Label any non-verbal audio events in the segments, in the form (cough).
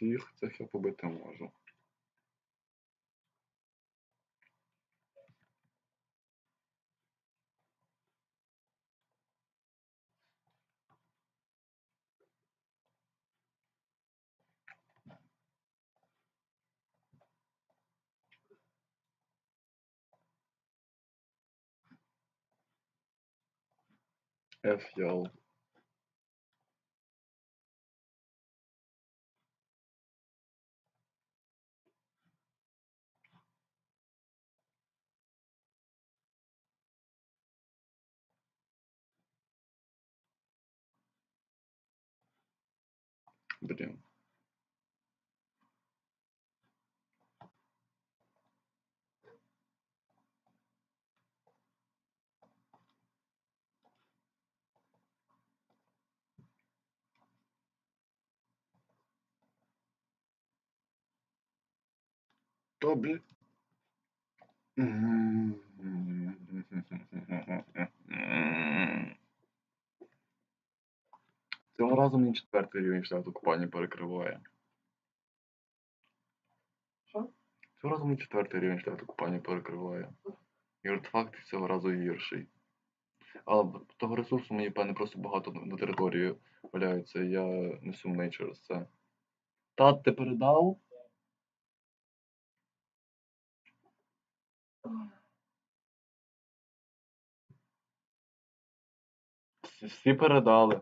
всіх цих я побити можу. F ял. Блін. Тобі. Цього разу мені четвертий рівень штату купання перекриває. Що? Цього разу мені четвертий рівень штату купання перекриває. І артефакт цього разу гірший. Але того ресурсу мені, певне, просто багато на- території валяється, я не сумний через це. Тат, ти передав? Всі передали.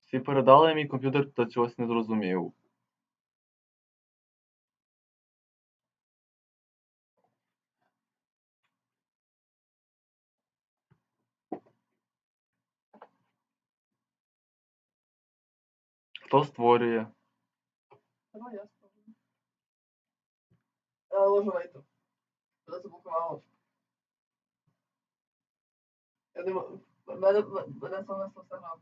Всі передали, мій комп'ютер та чогось не зрозумів. Хто створює? Давай я спробую. Я ложу вейто. Я заблокувала. Я не м- Мене, мене занесло все грав.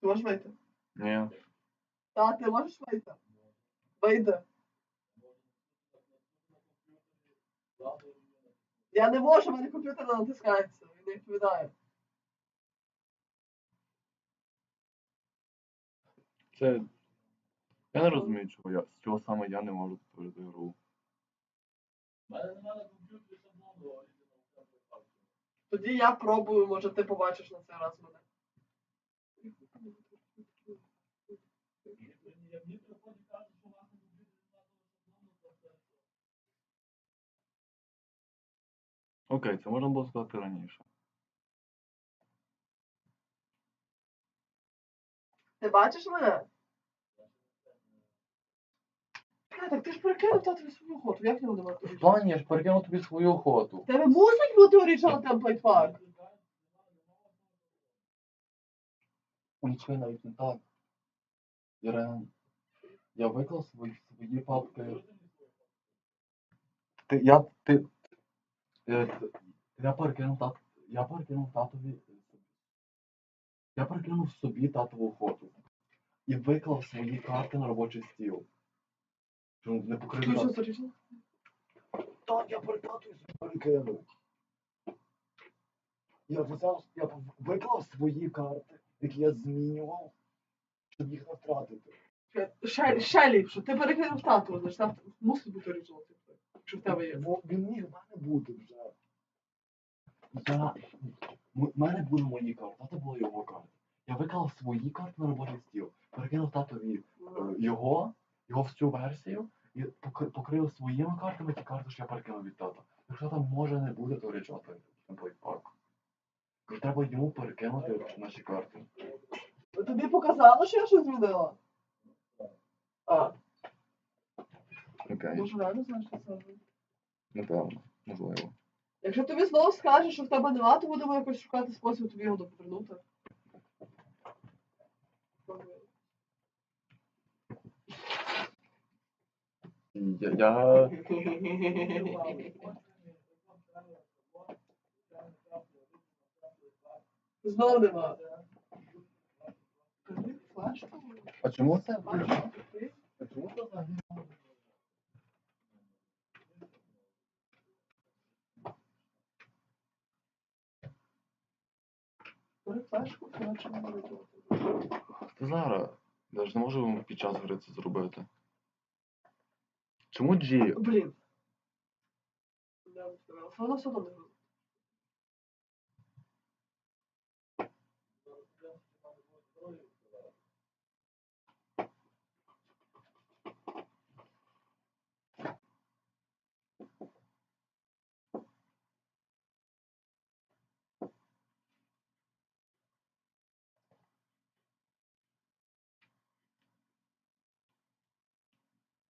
Ти можеш вийти? Ні. Та, ти можеш вийти? Вийди. Я не можу, в мене комп'ютер не натискається, він не відповідає. Це. Я не розумію, чого я. З чого саме я не можу створити гру. Тоді я пробую, може ти побачиш на цей раз мене. Окей, це можна було сказати раніше. Ти бачиш мене? А, так ти ж перекинув татові свою охоту, як його немає? В плані, я ж перекинув тобі свою охоту. Тебе мусить бути Original Template Pack. Нічого навіть не так. Ірен, я виклав свої, свої папки. Ти, я, ти, е, я перекинув тат, я перекинув татові, я перекинув собі татову охоту. І виклав свої карти на робочий стіл. Щоб не Ти покрити. що, з Original? Так, я перекатую перекинув. Я взяв, я виклав свої карти, які я змінював, щоб їх не втратити. Ще, ще ліпше, ти перекинув тату, значить там мусить бути Template. Якщо в тебе є. Бо він міг в мене бути вже. Я... У мене були мої карти, а це були його карти. Я виклав свої карти на робочий стіл, перекинув татові е, його, його всю версію, і покри- покрив своїми картами ті карти, що я перекинув від тата. Якщо там може не буде, то речати темплейт-пак. Треба йому перекинути наші карти. Тобі показало, що я щось змінила? А, Окей, може реально знаєш, що це робити? напевно, можливо. Якщо тобі знову скажеш, що в тебе нема, то будемо якось шукати спосіб тобі його повернути. Я... Знову нема. А чому це? А чому це Флешку Зараз. Я ж не можу під час гри це зробити. Чому G? Блін.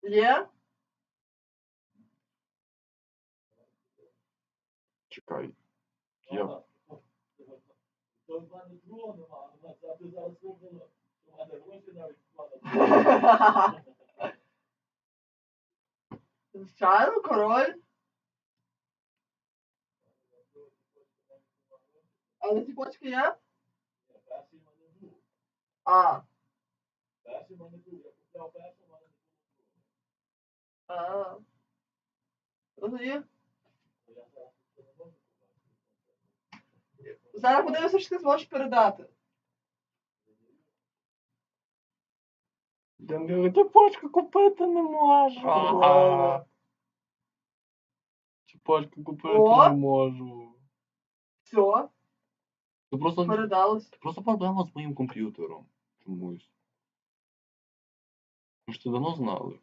Я б в мене був. Я купляв перший, в мене не було А. другого. Розумію. Я зараз це не можу купити. Зараз подивимося, чи ти зможеш передати. Я не цепочку купити не можу. Ага. Цепочку купити О! не можу. Все, Це просто, передалось. це просто проблема з моїм комп'ютером. Чомусь. Ви ж це давно знали.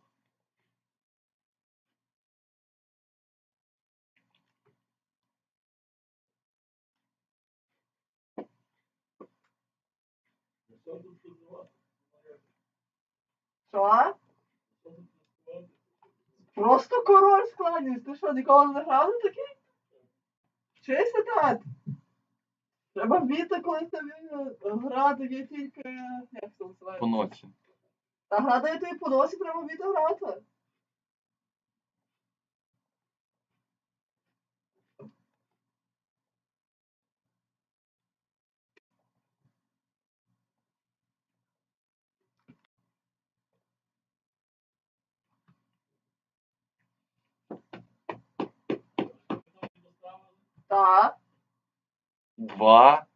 Що? Просто король складність. Ти що, ніколи не грав на такий? Вчися так. Треба вміти, коли тобі грати є тільки. Як це називається? По ночі. Та грати тобі по носі, треба вміти грати. Так. Два.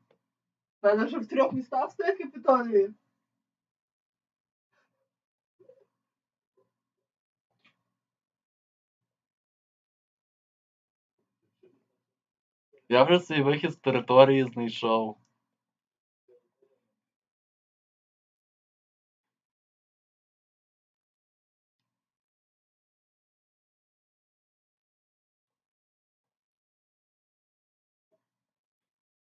В мене вже в трьох містах стоять капітолії. Я вже свій вихід з території знайшов.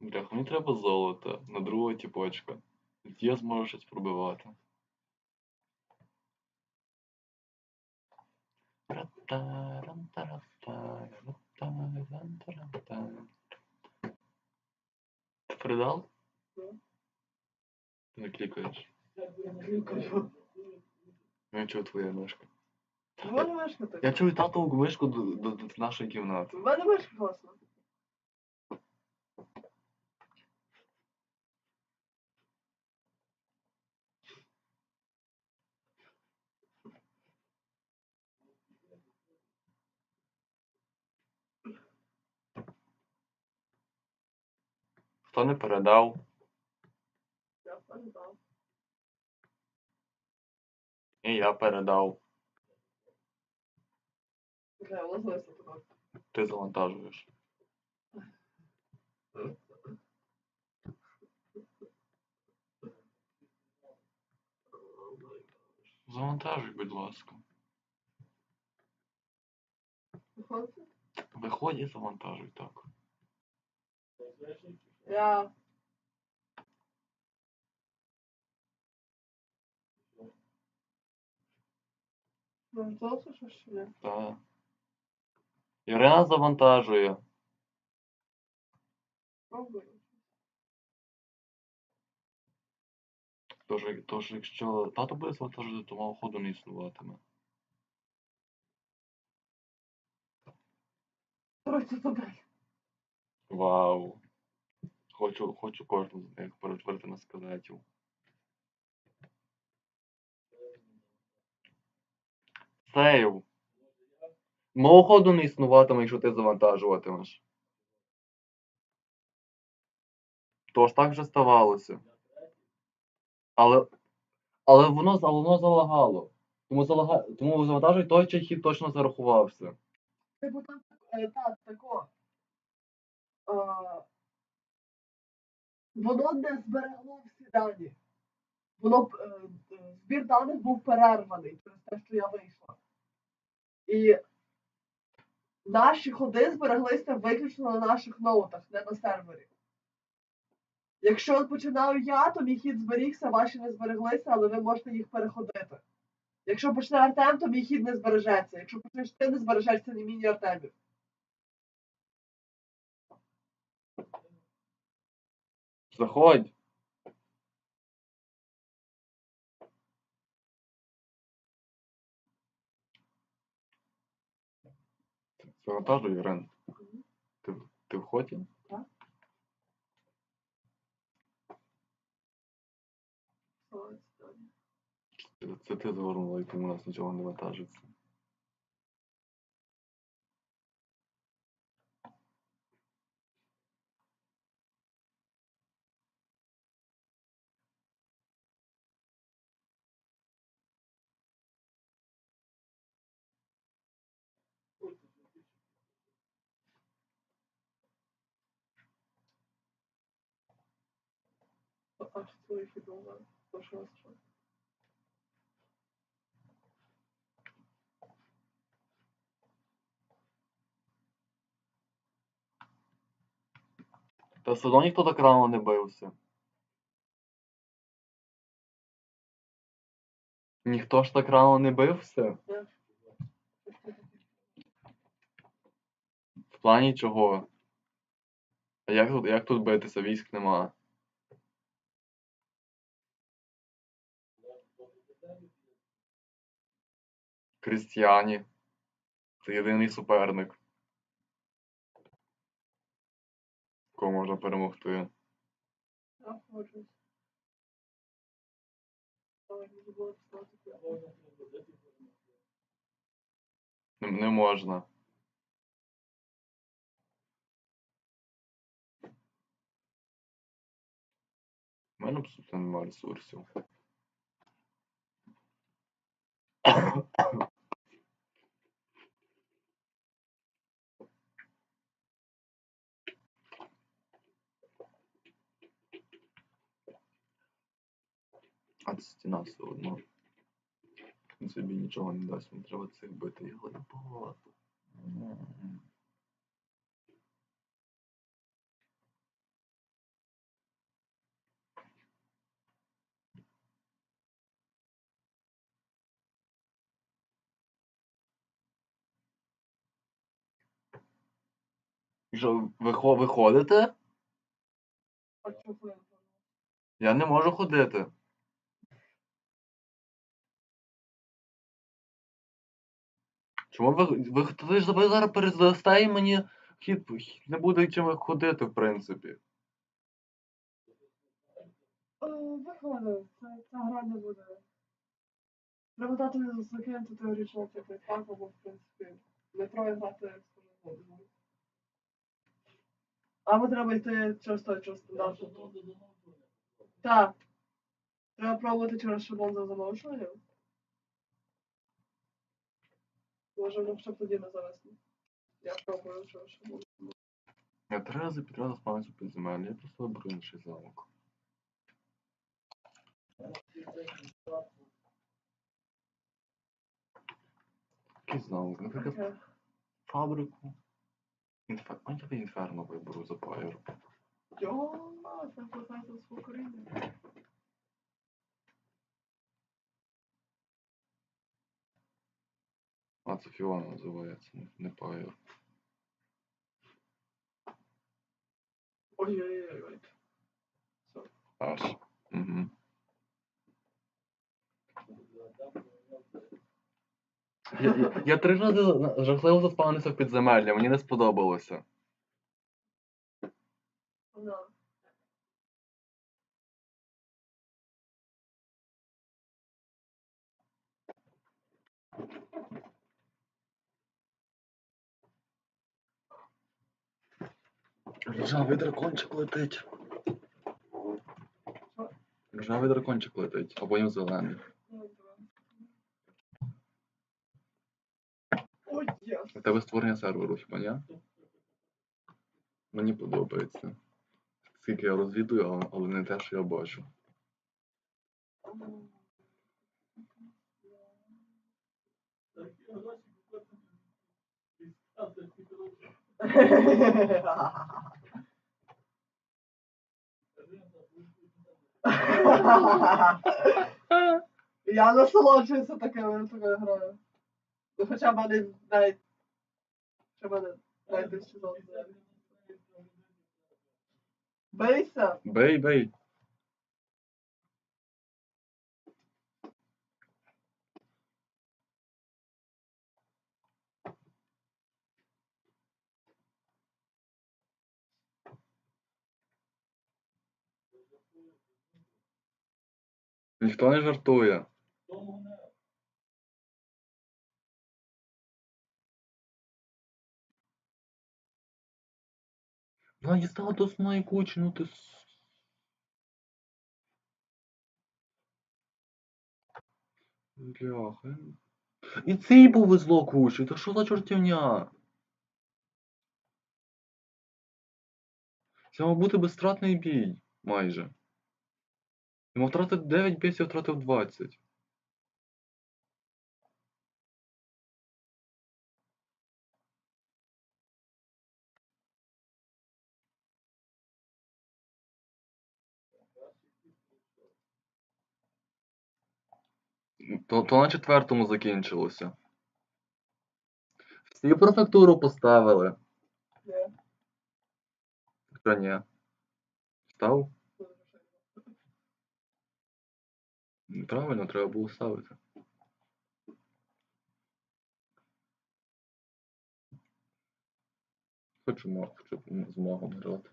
Бляха, мені треба золото на другого тіпочка. Тоді я зможу щось пробивати. Ти передав? Ти не клікаєш. Я чую твоя мишка. В мене мишка така. Я чую татову мишку до, до, до нашої кімнати. В мене мишка класна. Хто не передав? Я передав. І я передав. Ти завантажуєш. Завантажуй, будь ласка. Виходить? Виходь і завантажуй так. Ну, золото що ще ні? Та. Ірина завантажує. Пробую. Тож, тож якщо тато буде завантажувати, то мого ходу не існуватиме. Тройці добре. Вау. Хочу, хочу кожну з них перетворити на скелетів. Сейв. Мого ходу не існуватиме, якщо ти завантажуватимеш. То ж так вже ставалося. Але. Але воно, воно залагало. Тому, залага... Тому завантажуй той чий хід точно зарахувався. Типу там е, так, тако. Воно не зберегло всі дані. Воно е, е, збір даних був перерваний через те, що я вийшла. І наші ходи збереглися виключно на наших ноутах, не на сервері. Якщо починаю я, то мій хід зберігся, ваші не збереглися, але ви можете їх переходити. Якщо почне Артем, то мій хід не збережеться. Якщо почнеш ти, не збережеться ні мій, ні Артемів. Заходь. Завантажуй, Ірен. Ти, ти в хоті? Це, це ти згорнула, і тому у нас нічого не вантажиться. Хідово. Прошу вас. Та все одно ніхто так рано не бився. Ніхто ж так рано не бився. В плані чого? А як тут, як тут битися? Військ нема. Крістіані. Це єдиний суперник. Кого можна перемогти. Не можна. У мене абсолютно немає ресурсів. А це стіна все одно. Він собі нічого не дасть, мені треба цих бити, його не багато. Що, ви хо- ви ходите? А чого? Я не можу ходити. Чому ви. Ви, ви ж ви зараз перездасте і мені хід не буде чим ходити, в принципі. Виходить, ця гра не буде. Треба дати закинути теорічно цей так, бо в принципі не метро грати буде. Або треба йти через той через стандарту. Так. Треба пробувати через шаблон за замовчуванням. Може, ну б тоді не завести. Я пробую через шаблон. Я три рази підряд заспавнився в підземелі, я просто виберу інший замок. Який замок? Наприклад, фабрику. Інфер... А я інферно виберу за пайр. Йо, це до свого А, це Фіона називається, не, не. Ой-ой-ой. Аж. Угу. Я, я, я три рази жахливо заспавнився в підземелля, мені не сподобалося. Да. Ржавий дракончик летить. Рожевий дракончик летить, а потім зелений. У тебе створення серверу, хіба ні? Мені подобається. Скільки я розвідую, але- але не те, що я бачу. (laughs) Я насолоджуюся такими грою. Ну, Хоча б мене навіть. Що мене не сезон. Бейся! Бей, бей. Ніхто не жартує. Вона дістала до основної кучі, ну ти. Бляха. І цей повезло кучу, та що за чортівня? Це мав бути безстратний бій, майже. Йому втратив 9 бійців, втратив 20. То, то на четвертому закінчилося. Всі префектуру поставили. Ні. Що ні? Став? Правильно, треба було ставити. Хочу маг, хочу змогу грати.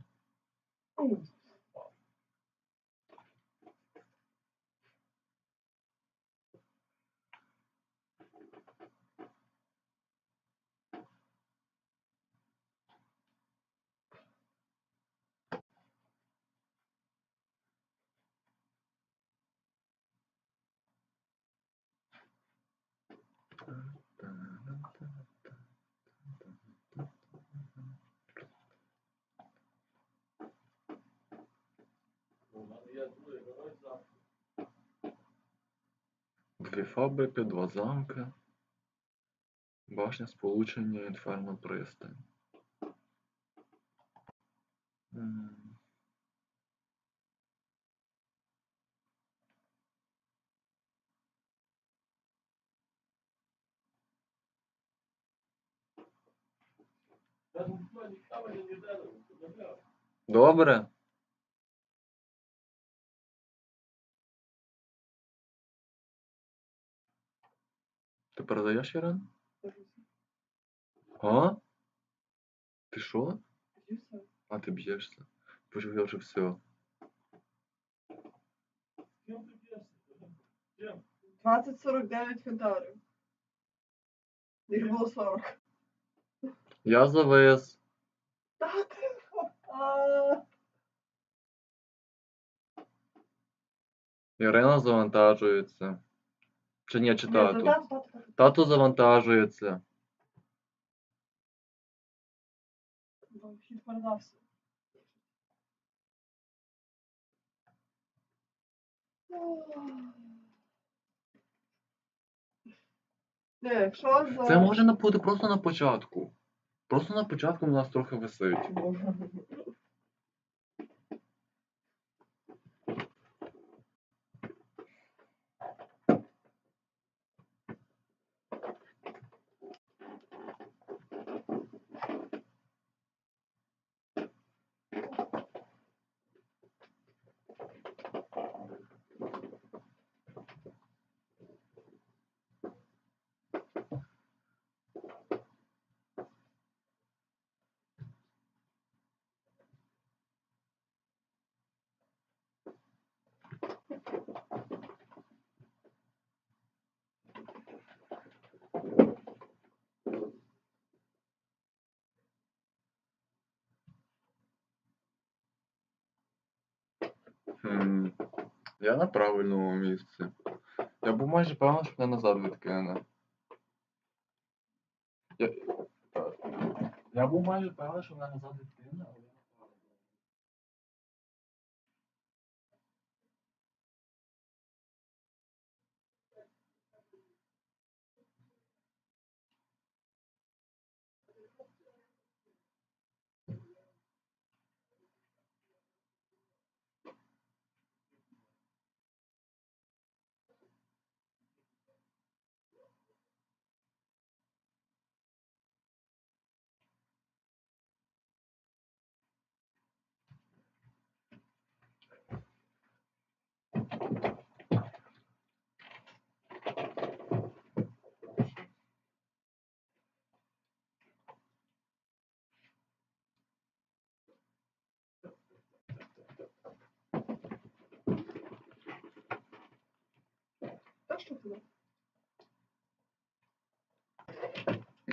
Фабрики, два замки. Башня сполучення інферно пристань. Добре. Ти передаєш Ірен? А? Ти що? А ти б'єшся. Почув я вже все. 20-49 фентарів. Їх було 40. Я завис. Та ти. А, Ірина завантажується. Чи ні, чи тату? Та- та- та- та- Тато завантажується. Це може бути просто на початку. Просто на початку у нас трохи висить. Я на правильному місці. Я був майже певний, що мене назад відкине. Я, я був майже певний, що мене назад відкине, але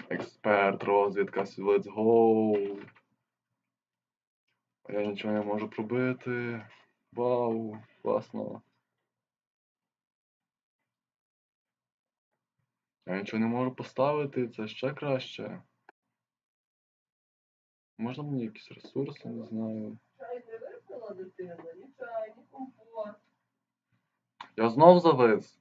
Експерт, розвідка, let's go. А Я нічого не можу пробити. Вау, класно. Я нічого не можу поставити, це ще краще. Можна мені якісь ресурси, не знаю. Чай не випила дитина, ні чай, ні компот. Я знов завис.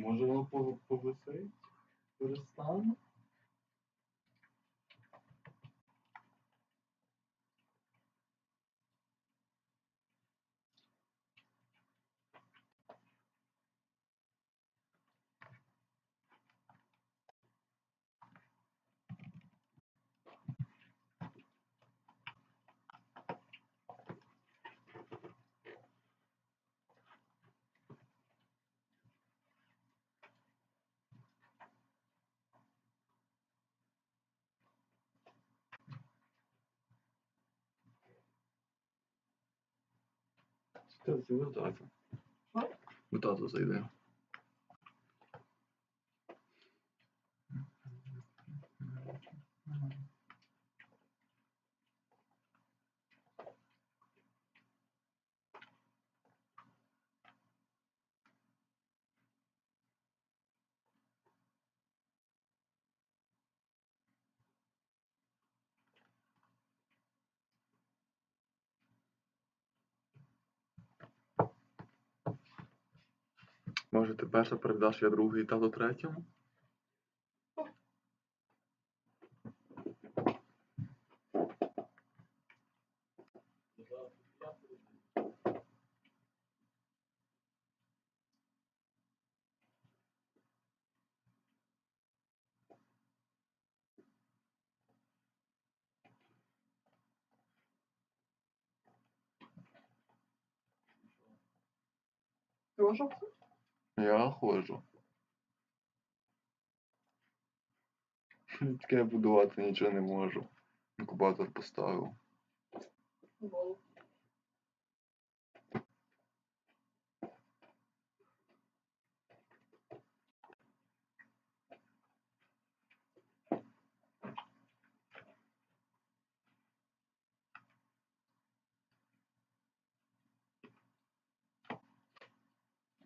ми воно повисить? грали. Мгм. Може воно пов- повисить? Перестане? Ти в тату. Що? В Може, ти перша передаш, я другий, тато третьому? Все? Я ходжу. (laughs) Таке будувати нічого не можу. Інкубатор поставив.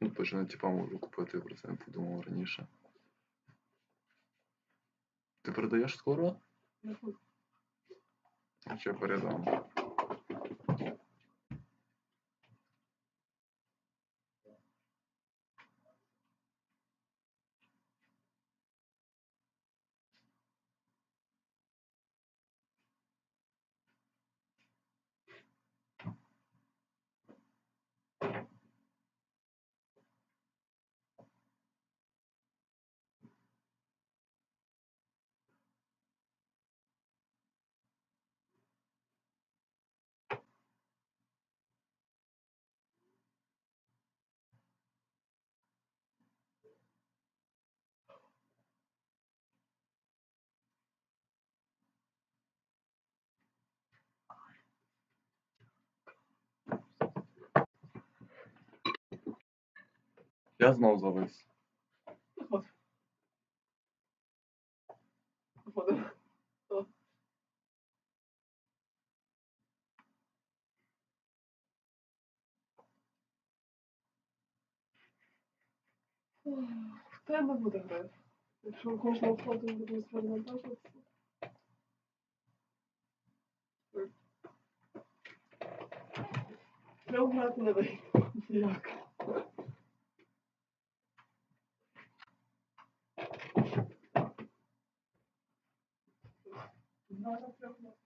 Ну, точно типа можу купити проценти, подумав раніше. Ти передаєш скоро? Не хуй. Я передам? Я знов завис. От. Походу. О. Ох, В тебе буде грати. Якщо кожного фото буде завантажуватися. Трьох грати не вийде. Ніяк. not a problem.